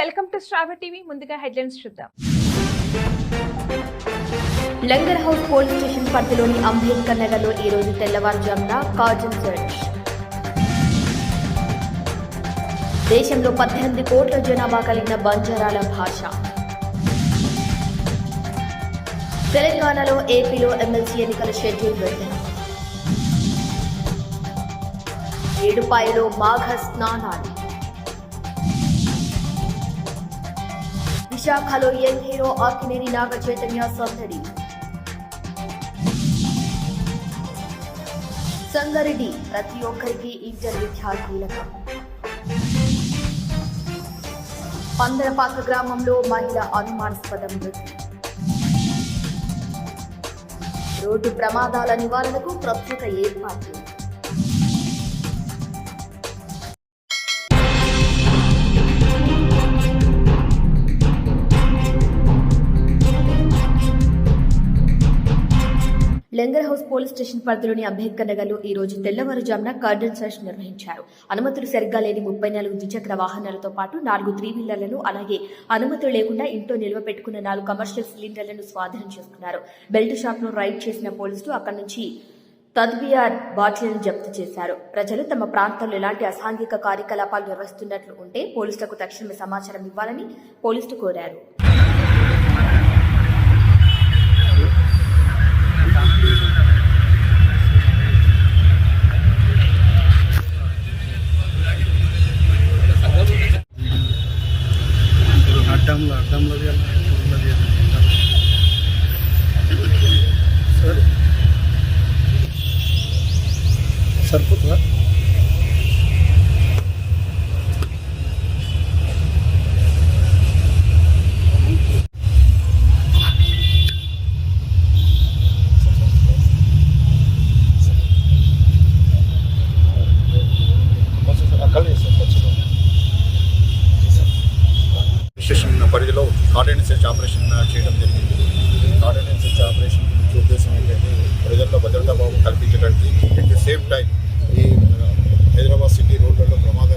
Welcome to Shrava TV. ముందుగా headlines చూద్దాం. Langar house police station పరిధిలోని అంబేద్కర్ నగర్లో ఈ రోజు తెల్లవారుజామున కార్జన్ సెర్చ్. దేశంలో పద్దెనిమిది కోట్ల జనాభా కలిగిన బంజారాల భాష. తెలంగాణలో ఏపీలో ఎమ్మెల్సీ ఎన్నికల షెడ్యూల్ విడుదల. ఏడుపాయలో మాఘ స్నానాలు. విశాఖలో యంగ్ హీరో ఆకినేని నాగ చైతన్య సందడి. సంగారెడ్డి ప్రతి ఒక్కరికి ఇంటర్ విద్యా కీలకం. పందరపాక గ్రామంలో మహిళ అనుమానాస్పద మృతి. రోడ్డు ప్రమాదాల నివారణకు ప్రత్యేక ఏర్పాట్లు. లెంగర్ హౌస్ పోలీస్ స్టేషన్ పరిధిలోని అంబేద్కర్ నగర్లో ఈ రోజు తెల్లవారుజామున కార్డన్ సెర్చ్ నిర్వహించారు. అనుమతులు సరిగ్గా లేని ముప్పై నాలుగు ద్విచక్ర వాహనాలతో పాటు నాలుగు త్రీ వీలర్లను అలాగే అనుమతులు లేకుండా ఇంట్లో నిల్వ పెట్టుకున్న నాలుగు కమర్షియల్ సిలిండర్లను స్వాధీనం చేసుకున్నారు. బెల్ట్ షాప్ను రైడ్ చేసిన పోలీసులు అక్కడి నుంచి తద్విఆర్ బాటిల్ను జప్తు చేశారు. ప్రజలు తమ ప్రాంతంలో ఎలాంటి అసాంఘిక కార్యకలాపాలు నిర్వహిస్తున్నట్లు ఉంటే పోలీసులకు తక్షణమే సమాచారం ఇవ్వాలని పోలీసులు కోరారు. పరిధిలో కార్డెన్ సెర్చ్ ఆపరేషన్ చేయడం జరిగింది. కార్డెన్ సెర్చ్ ఆపరేషన్ ఉద్దేశం ఏంటంటే ప్రజల్లో భద్రతా భావం కల్పించడానికి అట్ ది సేమ్ టైం ఈ హైదరాబాద్ సిటీ రోడ్లలో ప్రమాద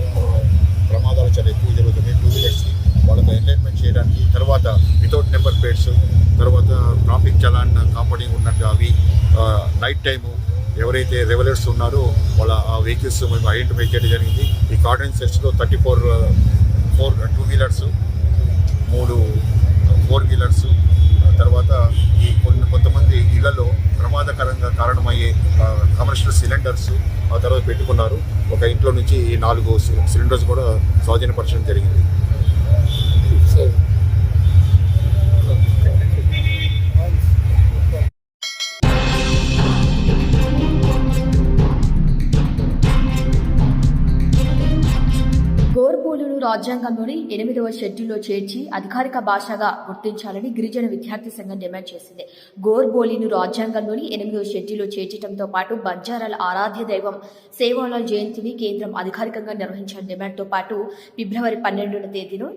ప్రమాదాలు చాలా ఎక్కువ జరుగుతున్నాయి టూ వీలర్స్కి వాళ్ళకి ఎంటైన్మెంట్ చేయడానికి తర్వాత వితౌట్ నెంబర్ ప్లేట్స్ తర్వాత ట్రాఫిక్ చలాన్ కాంపౌండింగ్ ఉన్నట్టు అవి నైట్ టైము ఎవరైతే రెవలర్స్ ఉన్నారో వాళ్ళ ఆ వెహికల్స్ మేము ఐడెంటిఫై చేయడం జరిగింది. ఈ cordon సెర్చ్లో thirty four four two wheelers మూడు ఫోర్ వీలర్స్ తర్వాత ఈ కొన్ని కొంతమంది ఇళ్ళలో ప్రమాదకరంగా కారణమయ్యే ఆ, సిలిండర్స్ ఆ తర్వాత పెట్టుకున్నారు. ఒక ఇంట్లో నుంచి నాలుగు సిలిండర్స్ కూడా స్వాధీనపరచడం జరిగింది. రాజ్యాంగంలోని ఎనిమిదవ షెడ్యూల్లో చేర్చి అధికారిక భాషగా గుర్తించాలని గిరిజన విద్యార్థి సంఘం డిమాండ్ చేసింది. గోర్బోలీను రాజ్యాంగంలోని ఎనిమిదవ షెడ్యూల్లో చేర్చడంతో పాటు బంజారాల ఆరాధ్య దైవం సేవాలాల్ జయంతిని కేంద్రం అధికారికంగా నిర్వహించాలని డిమాండ్తో పాటు ఫిబ్రవరి పన్నెండున తేదీను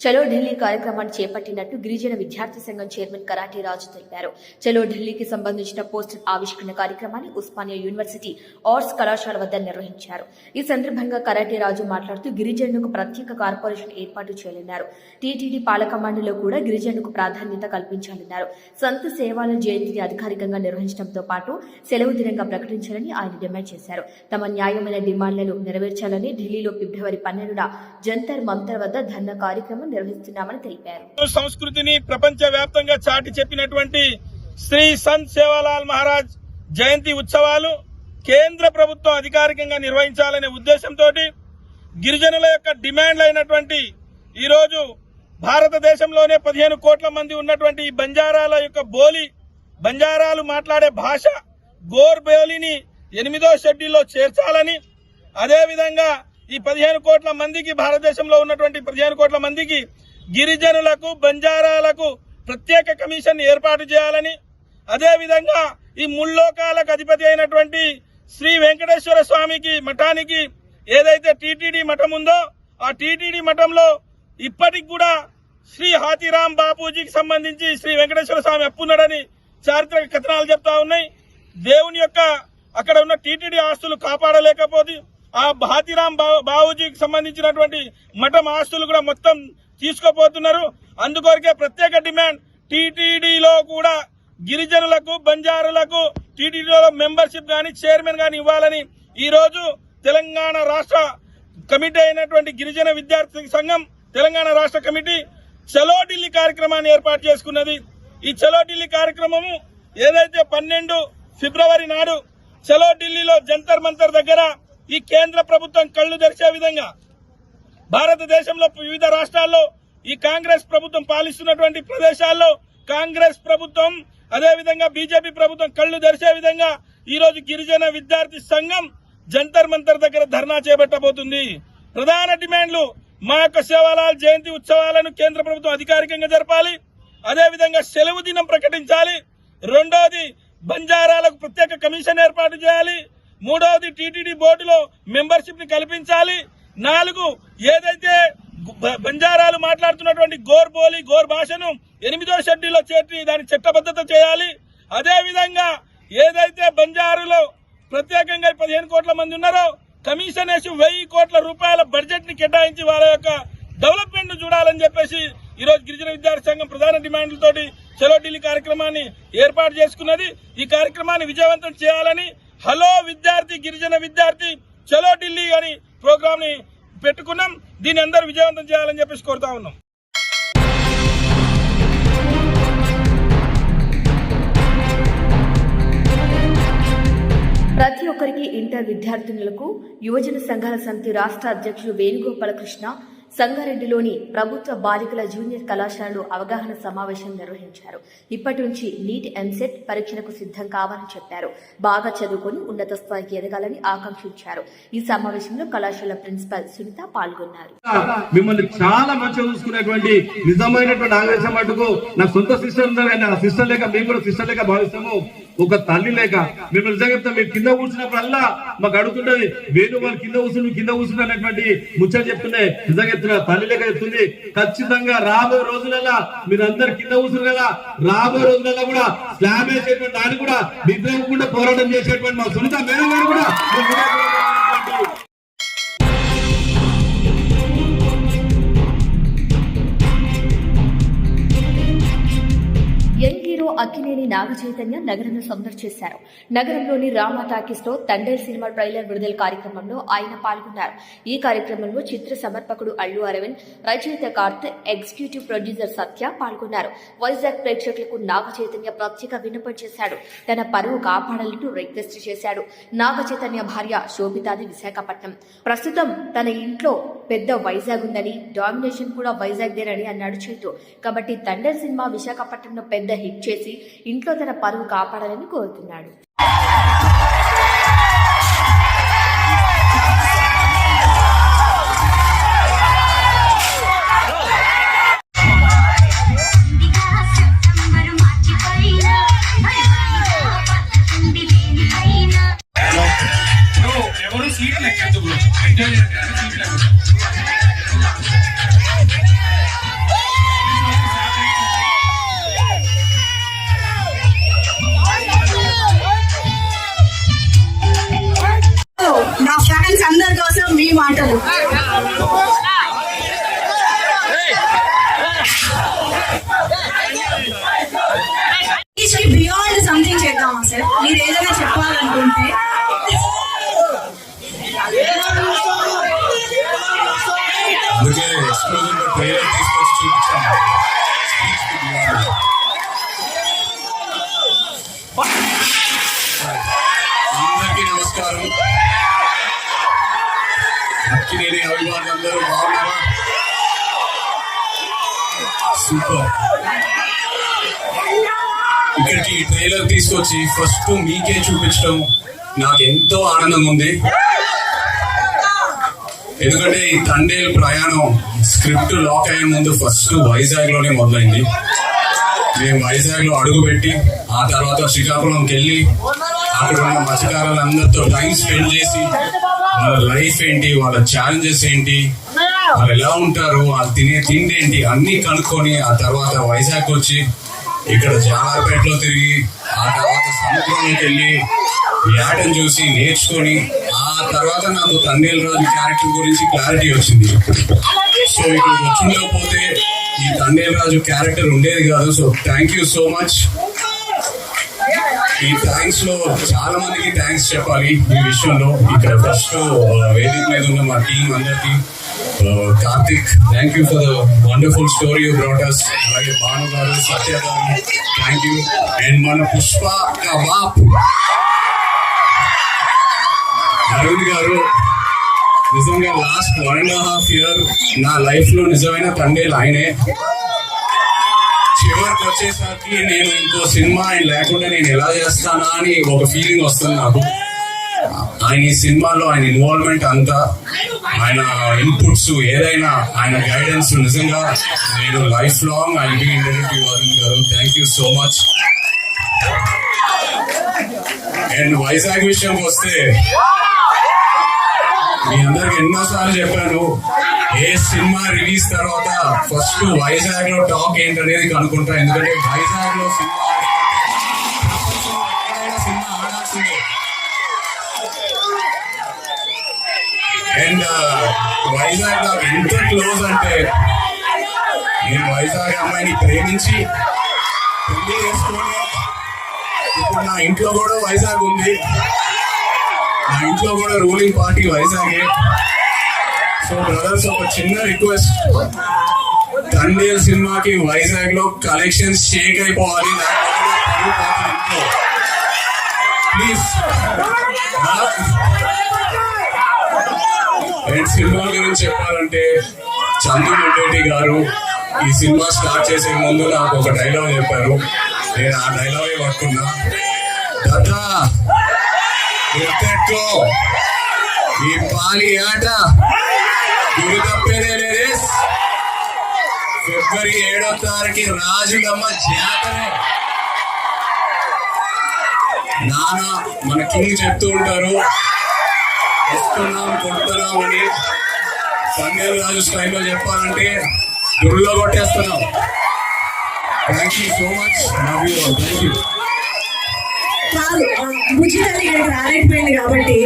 చలో ఢిల్లీ కార్యక్రమాన్ని చేపట్టినట్టు గిరిజన విద్యార్థి సంఘం చైర్మన్ కరాటే రాజు తెలిపారు. చలో ఢిల్లీకి సంబంధించిన పోస్టర్ ఆవిష్కరణ కార్యక్రమాన్ని ఉస్మానియా యూనివర్సిటీ ఆర్ట్స్ కళాశాల వద్ద నిర్వహించారు. ఈ సందర్భంగా కరాటే రాజు మాట్లాడుతూ గిరిజనులకు ప్రత్యేక కార్పొరేషన్ ఏర్పాటు చేయాలన్నారు టీటీడీ పాలక మండలిలో కూడా గిరిజనులకు ప్రాధాన్యత కల్పించాలన్నారు. సంత సేవాల జయంతిని అధికారికంగా నిర్వహించడంతో పాటు సెలవు దినంగా ప్రకటించాలని ఆయన డిమాండ్ చేశారు. తమ న్యాయమైన డిమాండ్లను నెరవేర్చాలని ఢిల్లీలో ఫిబ్రవరి పన్నెండున జంతర్ మంతర్ వద్ద ధర్నా కార్యక్రమం నిర్వహిస్తున్నామని తెలిపారు. సంస్కృతిని ప్రపంచ వ్యాప్తంగా చాటి చెప్పినటువంటి శ్రీ సంత్ సేవాలాల్ మహారాజ్ జయంతి ఉత్సవాలు కేంద్ర ప్రభుత్వం అధికారికంగా నిర్వహించాలనే ఉద్దేశంతో గిరిజనుల యొక్క డిమాండ్లు అయినటువంటి ఈరోజు భారతదేశంలోనే పదిహేను కోట్ల మంది ఉన్నటువంటి ఈ బంజారాల యొక్క బోలి బంజారాలు మాట్లాడే భాష గోర్ బోలిని ఎనిమిదో షెడ్యూల్లో చేర్చాలని అదేవిధంగా ఈ పదిహేను కోట్ల మందికి భారతదేశంలో ఉన్నటువంటి పదిహేను కోట్ల మందికి గిరిజనులకు బంజారాలకు ప్రత్యేక కమిషన్ ఏర్పాటు చేయాలని అదేవిధంగా ఈ ముల్లోకాలకు అధిపతి అయినటువంటి శ్రీ వెంకటేశ్వర స్వామికి మఠానికి ఏదైతే టీటీడీ మఠం ఉందో ఆ టీటీడీ మఠంలో ఇప్పటికి కూడా శ్రీ హాతిరామ్ బాపూజీకి సంబంధించి శ్రీ వెంకటేశ్వర స్వామి అప్పున్నాడని చారిత్రక కథనాలు చెప్తా ఉన్నాయి. దేవుని యొక్క అక్కడ ఉన్న టీటీడీ ఆస్తులు కాపాడలేకపోతే ఆ హాతీరాం బా- సంబంధించినటువంటి మఠం ఆస్తులు కూడా మొత్తం తీసుకోపోతున్నారు. అందుకొరకే ప్రత్యేక డిమాండ్ టీటీడీలో కూడా గిరిజనులకు బంజారులకు టీటీడీలో మెంబర్షిప్ గాని చైర్మన్ గాని ఇవ్వాలని ఈ రోజు తెలంగాణ రాష్ట్ర కమిటీ అయినటువంటి గిరిజన విద్యార్థి సంఘం తెలంగాణ రాష్ట్ర కమిటీ చలో ఢిల్లీ కార్యక్రమాన్ని ఏర్పాటు చేసుకున్నది. ఈ చలో ఢిల్లీ కార్యక్రమము ఏదైతే పన్నెండు ఫిబ్రవరి నాడు చలో ఢిల్లీలో జంతర్ మంతర్ దగ్గర ఈ కేంద్ర ప్రభుత్వం కళ్ళు తెరిచే విధంగా భారతదేశంలో వివిధ రాష్ట్రాల్లో ఈ కాంగ్రెస్ ప్రభుత్వం పాలిస్తున్నటువంటి ప్రదేశాల్లో కాంగ్రెస్ ప్రభుత్వం అదేవిధంగా బీజేపీ ప్రభుత్వం కళ్ళు తెరిచే విధంగా ఈ రోజు గిరిజన విద్యార్థి సంఘం జంతర్ మంతర్ దగ్గర ధర్నా చేపట్టబోతుంది. ప్రధాన డిమాండ్లు మా యొక్క సేవాలాల్ జయంతి ఉత్సవాలను కేంద్ర ప్రభుత్వం అధికారికంగా జరపాలి. అదేవిధంగా సెలవు దినం ప్రకటించాలి. రెండోది బంజారాలకు ప్రత్యేక కమిషన్ ఏర్పాటు చేయాలి. మూడవది టీటీడీ బోర్డులో మెంబర్షిప్ని కల్పించాలి. నాలుగు ఏదైతే బంజారాలు మాట్లాడుతున్నటువంటి గోర్ బోలి గోర్ భాషను ఎనిమిదో షెడ్యూల్లో చేర్చి దాని చట్టబద్ధత చేయాలి. అదే విధంగా ఏదైతే బంజారులో ప్రత్యేకంగా పదిహేను కోట్ల మంది ఉన్నారో కమిషన్ వేసి వెయ్యి కోట్ల రూపాయల బడ్జెట్ని కేటాయించి వాళ్ళ యొక్క డెవలప్మెంట్ను చూడాలని చెప్పేసి ఈ రోజు గిరిజన విద్యార్థి సంఘం ప్రధాన డిమాండ్లతోటి చలో ఢిల్లీ కార్యక్రమాన్ని ఏర్పాటు చేసుకున్నది. ఈ కార్యక్రమాన్ని విజయవంతం చేయాలని హలో విద్యార్థి గిరిజన విద్యార్థి చలో ఢిల్లీ అని ప్రోగ్రామ్ని పెట్టుకున్నాం. దీన్ని అందరూ విజయవంతం చేయాలని చెప్పేసి కోరుతా ఉన్నాం. ప్రతి ఒక్కరికి ఇంటర్ విద్యార్థినులకు యువజన సంఘాల సమితి రాష్ట్ర అధ్యక్షుడు వేణుగోపాలకృష్ణ సంగారెడ్డిలోని ప్రభుత్వ బాలికల జూనియర్ కళాశాలలో అవగాహన సమావేశం నిర్వహించారు. ఇప్పటి నుంచి నీట్ ఎంసెట్ పరీక్షలకు సిద్ధం కావాలని చెప్పారు. బాగా చదువుకొని ఉన్నత స్థాయికి ఎదగాలని ఆకాంక్షించారు. ఈ సమావేశంలో కళాశాల ప్రిన్సిపల్ సునీత పాల్గొన్నారు. మిమ్మల్ని చాలా మంచిగా చూసుకునేటువంటి నిజమైనటువంటి ఆవేశం మటుకు నా సొంత సిస్టర్ సిస్టర్ లేక మేము కూడా సిస్టర్ లేక భావిస్తాము. ఒక తల్లి లేక మిమ్మల్ని నిజంగా చెప్తాం మీరు కింద కూర్చున్నప్పుడల్లా మాకు అడుగుతుంటది వేణు వాళ్ళు కింద కూర్చుని కింద కూర్చుని అనేటువంటి ముచ్చట చెప్తుండే. నిజంగా చెప్తున్నా తల్లి లేక చెప్తుంది. ఖచ్చితంగా రాబోయే రోజులలో మీరు అందరు కింద కూర్చుని కదా రాబోయే రోజులలో కూడా స్లాబ్ వేసేటువంటి దాన్ని కూడా నిద్రకుండా పోరాటం చేసేటువంటి మా సునీత మేడం గారు కూడా అక్కినేని నాగచైతన్య నగరంలో నగరంలో సందర్శించారు నగరంలోని రామా టాకీస్లో తండేల్ సినిమా ట్రైలర్ విడుదల కార్యక్రమంలో ఆయన పాల్గొన్నారు. ఈ కార్యక్రమంలో చిత్ర సమర్పకుడు అల్లు అరవింద్ రచయిత కార్త్ ఎగ్జిక్యూటివ్ ప్రొడ్యూసర్ సత్య పాల్గొన్నారు. వైజాగ్ ప్రేక్షకులకు నాగచైతన్య ప్రత్యేక విన్నపం చేశాడు. తన పరువు కాపాడాలంటూ రిక్వెస్ట్ చేశాడు. నాగచైతన్య భార్య శోభితాది విశాఖపట్నం. ప్రస్తుతం తన ఇంట్లో పెద్ద వైజాగ్ ఉందని డామినేషన్ కూడా వైజాగ్ దేనని అన్నాడు చైతు. కాబట్టి తండర్ సినిమా విశాఖపట్నంలో పెద్ద హిట్ చేసి ఇంట్లో తన పరువు కాపాడాలని కోరుతున్నాడు. కోసం మీ మాటలు. సూపర్ ఇక్కడికి ఈ ట్రైలర్ తీసుకొచ్చి ఫస్ట్ మీకే చూపించడం నాకు ఎంతో ఆనందం ఉంది ఎందుకంటే ఈ తండేల్ ప్రయాణం స్క్రిప్ట్ లాక్ అయ్యే ముందు ఫస్ట్ వైజాగ్లోనే మొదలైంది. మేము వైజాగ్లో అడుగుపెట్టి ఆ తర్వాత శ్రీకాకుళంకి వెళ్ళి అక్కడ ఉన్న మత్స్యకారులందరితో టైం స్పెండ్ చేసి వాళ్ళ లైఫ్ ఏంటి వాళ్ళ ఛాలెంజెస్ ఏంటి వాళ్ళు ఎలా ఉంటారు? వాళ్ళు తినే తిండి ఏంటి అన్ని కనుక్కొని ఆ తర్వాత వైజాగ్ వచ్చి ఇక్కడ జాలపేటలో తిరిగి ఆ తర్వాత సముద్రంలోకి వెళ్ళి యాటను చూసి నేర్చుకొని ఆ తర్వాత నాకు తండ్రి రాజు క్యారెక్టర్ గురించి క్లారిటీ వచ్చింది. సో ఇక్కడ వచ్చిండకపోతే ఈ తండేల్ రాజు క్యారెక్టర్ ఉండేది కాదు. So thank you so much ఈ థ్యాంక్స్లో చాలా మందికి థ్యాంక్స్ చెప్పాలి ఈ విషయంలో. ఇక్కడ ఫస్ట్ uh, వేదిక మీద ఉన్న మా టీం అందరికి uh, Karthik thank you for the wonderful story you బ్రాటర్స్ అలాగే భాను గారు సత్య గారు థ్యాంక్ యూ అండ్ మన పుష్ప కబాబ్. అరవింద్ గారు నిజంగా last one and half year నా లైఫ్లో నిజమైన తండ్రి ఆయనే. చివరికి వచ్చేసరికి నేను ఇంకో సినిమా ఆయన లేకుండా నేను ఎలా చేస్తానా అని ఒక ఫీలింగ్ వస్తుంది నాకు. ఆయన ఈ సినిమాలో ఆయన ఇన్వాల్వ్మెంట్ అంతా ఆయన ఇన్పుట్స్ ఏదైనా ఆయన గైడెన్స్ నిజంగా నేను life long I be interview Varun garu. Thank you so much and Vizag విషయం వస్తే మీ అందరికి ఎన్నోసార్లు చెప్పాను ఏ సినిమా రిలీజ్ తర్వాత ఫస్ట్ వైజాగ్లో టాక్ ఏంటనేది కనుక్కుంటా. ఎందుకంటే వైజాగ్లో సినిమా అండ్ వైజాగ్ నాకు ఎంత క్లోజ్ అంటే నేను వైజాగ్ అమ్మాయిని ప్రేమించి పెళ్ళి చేసుకొని ఇప్పుడు నా ఇంట్లో కూడా వైజాగ్ ఉంది. నా ఇంట్లో కూడా రూలింగ్ పార్టీ వైజాగే. సో బ్రదర్స్ ఒక చిన్న రిక్వెస్ట్ తండేల్ సినిమాకి వైజాగ్లో కలెక్షన్స్ షేక్ అయిపోవాలి ప్లీజ్ అండ్ సినిమా గురించి చెప్పాలంటే చందు ముడ్డేటి గారు ఈ సినిమా స్టార్ట్ చేసే ముందు నాకు ఒక డైలాగ్ చెప్పారు. నేను ఆ డైలాగే పట్టుకున్నా. దాదా క్రికెట్లో ఈ పాలి ఆట గురి తప్పేదే లేదే ఫిబ్రవరి ఏడో తారీఖు రాజులమ్మ జాతర. నాన్న మన కింగ్ చెప్తూ ఉంటారు వస్తున్నాం కొడుతున్నాం అని పండేరు రాజు స్టైల్లో చెప్పాలంటే గుడిలో కొట్టేస్తున్నాం. Thank you so much love you thank you కాదు బుజ్జి తల్లి గారికి రాలేకపోయింది కాబట్టి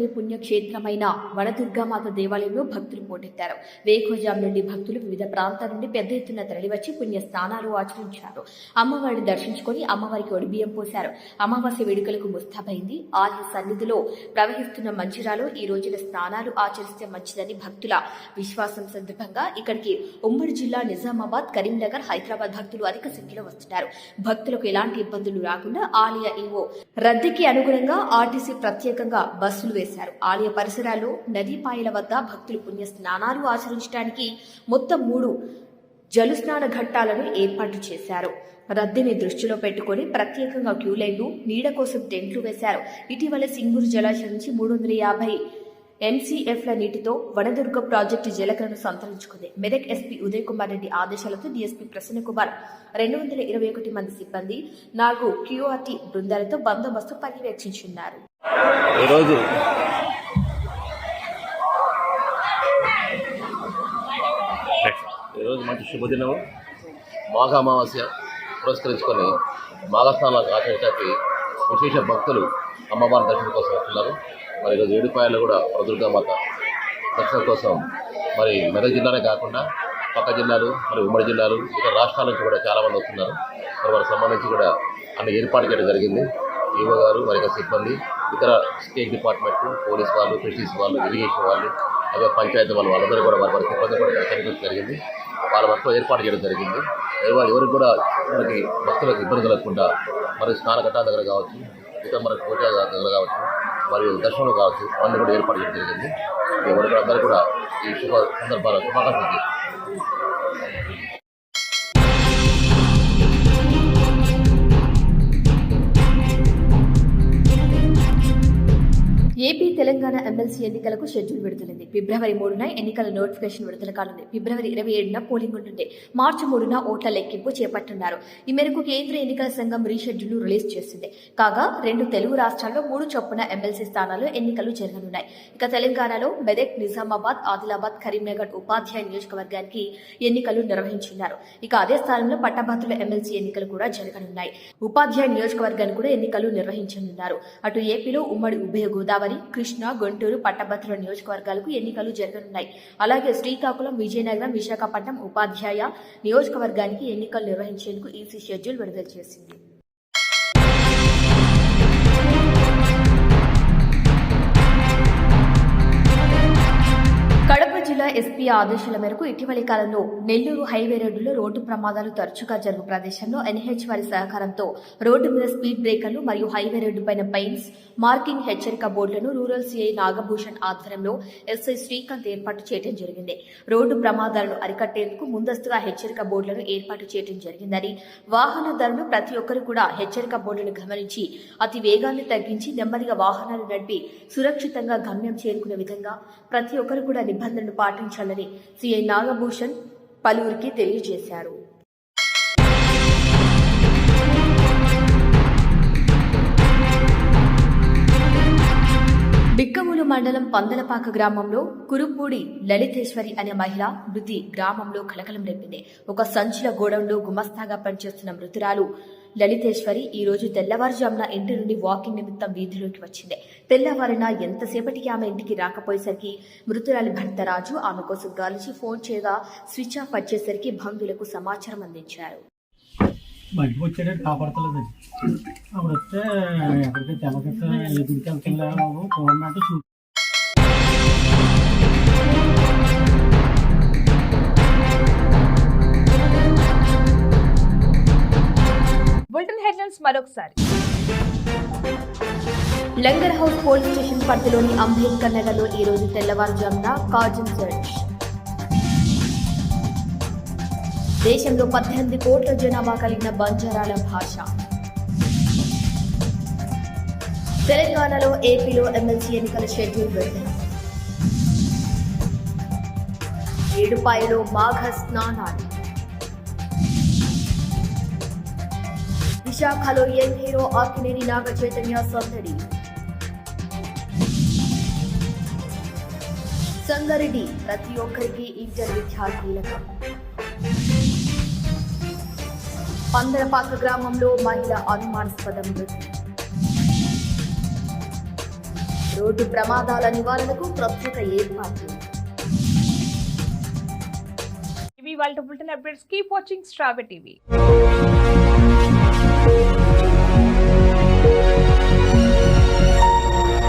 పురస్కరించుకొని పుణ్యక్షేత్రమైన వనదుర్గామాత దేవాలయంలో భక్తులు పోటెత్తారు. వేకువజాం నుండి భక్తులు వివిధ ప్రాంతాల నుండి పెద్ద ఎత్తున తరలివచ్చి పుణ్య స్నానాలు ఆచరించారు. అమ్మవారిని దర్శించుకొని అమ్మవారికి ఒడిబియ్యం పోశారు. అమావాస్య వేడుకలకు ముస్తాబైంది. ఆలయ సన్నిధిలో ప్రవహిస్తున్న మంచిరాలో ఈ రోజున స్నానాలు ఆచరిస్తే మంచిదని భక్తుల విశ్వాసం సందర్భంగా ఇక్కడికి ఉమ్మడి జిల్లా నిజామాబాద్ కరీంనగర్ హైదరాబాద్ భక్తులు అధిక సంఖ్యలో వస్తున్నారు. భక్తులకు ఎలాంటి ఇబ్బందులు రాకుండా ఆలయ ఈవో రద్దీకి అనుగుణంగా ఆర్టీసీ ప్రత్యేకంగా బస్సులు వేశారు. ఆలయ పరిసరాల్లో నదీపాయల వద్ద భక్తులు పుణ్య స్నానాలు ఆచరించడానికి మొత్తం మూడు జలు స్నాన ఘట్టాలను ఏర్పాటు చేశారు. రద్దీని దృష్టిలో పెట్టుకొని ప్రత్యేకంగా క్యూ లైన్లు నీడ కోసం టెంట్లు వేశారు. ఇటీవల సింగూరు జలాశయం నుంచి మూడు వందల యాభై ఎంసీఎఫ్ల నీటితో వనదుర్గ ప్రాజెక్టు జలకలను సంతరించుకుంది. మెదక్ ఎస్పీ ఉదయ్ కుమార్ రెడ్డి ఆదేశాలతో డీఎస్పీ ప్రసన్న కుమార్ రెండు వందల ఇరవై ఒకటి మంది సిబ్బంది నాలుగు క్యూఆర్టీ బృందాలతో బందోబస్తు పర్యవేక్షించున్నారు. ఈరోజు ఈరోజు మంచి శుభదినం మాఘ అమావాస్య పురస్కరించుకొని మాఘస్నానాలు ఆచరించడానికి విశేష భక్తులు అమ్మవారి దర్శనం కోసం వస్తున్నారు. మరి ఈరోజు ఏడుపాయలు కూడా ప్రదుర్గామాత దర్శనం కోసం మరి మెదక్ జిల్లానే కాకుండా పక్క జిల్లాలు మరి ఉమ్మడి జిల్లాలు ఇతర రాష్ట్రాల నుంచి కూడా చాలామంది వస్తున్నారు. మరి వారికి సంబంధించి కూడా అన్ని ఏర్పాటు చేయడం జరిగింది. ఈవో గారు మరి యొక్క సిబ్బంది ఇతర స్టేట్ డిపార్ట్మెంట్ పోలీస్ వాళ్ళు ఫిషరీస్ వాళ్ళు ఇరిగేషన్ వాళ్ళు అదే పంచాయతీ వాళ్ళు వాళ్ళందరూ కూడా వారి వారి సిబ్బంది కూడా ఇక్కడ కనిపించడం జరిగింది. వాళ్ళ మొత్తం ఏర్పాటు చేయడం జరిగింది. ఎవరు ఎవరికి కూడా మనకి భక్తులకు ఇబ్బంది కలగకుండా మరి స్నాన ఘట్టాల దగ్గర కావచ్చు ఇతర మనకి పూజ దగ్గర కావచ్చు మరియు దర్శనంలో కావచ్చు అన్ని కూడా ఏర్పాటు చేయడం జరిగింది. ఎవరికి అందరూ కూడా ఈ శుభ సందర్భాల శుభాకాంక్షలు తెలంగాణ ఎమ్మెల్సీ ఎన్నికలకు షెడ్యూల్ విడుదలైంది. ఫిబ్రవరి మూడున ఎన్నికల నోటిఫికేషన్ విడుదల కానుంది. ఫిబ్రవరి ఇరవై ఏడున పోలింగ్ ఉంటుంది మార్చి మూడున ఓట్ల లెక్కింపు చేపట్టనున్నారు. ఈ మేరకు కేంద్ర ఎన్నికల సంఘం రీషెడ్యూల్ రిలీజ్ చేసింది. కాగా రెండు తెలుగు రాష్ట్రాల్లో మూడు చొప్పున ఎమ్మెల్సీ స్థానాల్లో ఎన్నికలు జరగనున్నాయి. ఇక తెలంగాణలో మెదక్ నిజామాబాద్ ఆదిలాబాద్ కరీంనగర్ ఉపాధ్యాయ నియోజకవర్గానికి ఎన్నికలు నిర్వహించున్నారు. ఇక అదే స్థానంలో పట్టభద్రుల ఎమ్మెల్సీ ఎన్నికలు కూడా జరగనున్నాయి. ఉపాధ్యాయ నియోజకవర్గానికి కూడా ఎన్నికలు నిర్వహించనున్నారు. అటు ఏపీలో ఉమ్మడి ఉభయ గోదావరి కృష్ణ కృష్ణ గుంటూరు పట్టభద్రుల నియోజకవర్గాలకు ఎన్నికలు జరగనున్నాయి. అలాగే శ్రీకాకుళం విజయనగరం విశాఖపట్నం ఉపాధ్యాయ నియోజకవర్గానికి ఎన్నికలు నిర్వహించేందుకు ఈసీ షెడ్యూల్ విడుదల చేసింది. ఎస్పీ ఆదేశాల మేరకు ఇటీవలి కాలంలో నెల్లూరు హైవే రోడ్డులో రోడ్డు ప్రమాదాలు తరచుగా జరుగు ప్రదేశంలో ఎన్హెచ్ వారి సహకారంతో రోడ్డు మీద స్పీడ్ బ్రేకర్లు మరియు హైవే రోడ్డు పైన పైన్స్ మార్కింగ్ హెచ్చరిక బోర్డులను రూరల్ సిఐ నాగభూషణ్ ఆధ్వర్యంలో ఎస్ఐ శ్రీకాంత్ ఏర్పాటు చేయడం జరిగింది. రోడ్డు ప్రమాదాలను అరికట్టేందుకు ముందస్తుగా హెచ్చరిక బోర్డులను ఏర్పాటు చేయడం జరిగిందని వాహనదారులు ప్రతి ఒక్కరు కూడా హెచ్చరిక బోర్డును గమనించి అతి వేగాన్ని తగ్గించి నెమ్మదిగా వాహనాలు నడిపి సురక్షితంగా గమ్యం చేరుకునే విధంగా ప్రతి ఒక్కరు కూడా నిబంధనలు పాటించాలని సీఐ నాగభూషణ్ పలువురికి తెలియజేశారు. బిక్కమూలు మండలం పందలపాక గ్రామంలో కురుపూడి లలితేశ్వరి అనే మహిళ మృతి గ్రామంలో కలకలం రేపింది. ఒక సంచుల గోడంలో గుమస్తాగా పనిచేస్తున్న మృతురాలు లలితేశ్వరి ఈ రోజు తెల్లవారుజామున ఇంటి నుండి వాకింగ్ నిమిత్తం వీధిలోకి వచ్చింది తెల్లవారిన ఎంతసేపటికి ఆమె ఇంటికి రాకపోయేసరికి మృతురాలి భర్త రాజు ఆమె కోసం గాలిచి ఫోన్ చేయగా స్విచ్ ఆఫ్ వచ్చేసరికి బంధువులకు సమాచారం అందించారు బయటకు వచ్చేటట్టు కాపాడతలేదు అప్పుడు వస్తే ఎక్కడికి తెల్లగట్ట అంటే హెడ్లైన్స్ మరొకసారి. లంగర్ హౌస్ పోలీస్ స్టేషన్ పరిధిలోని అంబేద్కర్ నగర్లో ఈ రోజు తెల్లవారుజామున కార్జన్ సెర్చ్. దేశంలో పద్దెనిమిది కోట్ల జనాభా కలిగిన బంజారాల భాష. తెలంగాణలో ఏపీలో ఎమ్మెల్సీ ఎన్నికల షెడ్యూల్ విడుదల. ఏడుపాయలో మాఘ స్నానాలు. విశాఖలో యంగ్ హీరో ఆకినేని నాగ చైతన్య సందడి సంగారెడ్డి ప్రతి ఒక్కరికి ఇంటర్ విద్యార్థులకు పందరపాక గ్రామంలో మహిళ అనుమానాస్పద మృతి రోడ్డు ప్రమాదాల నివారణకు ప్రత్యేక ఏర్పాట్లు ఇవి వాళ్ళ బులెటిన్ అప్డేట్స్ కీప్ వాచింగ్ స్ట్రాబె టీవీ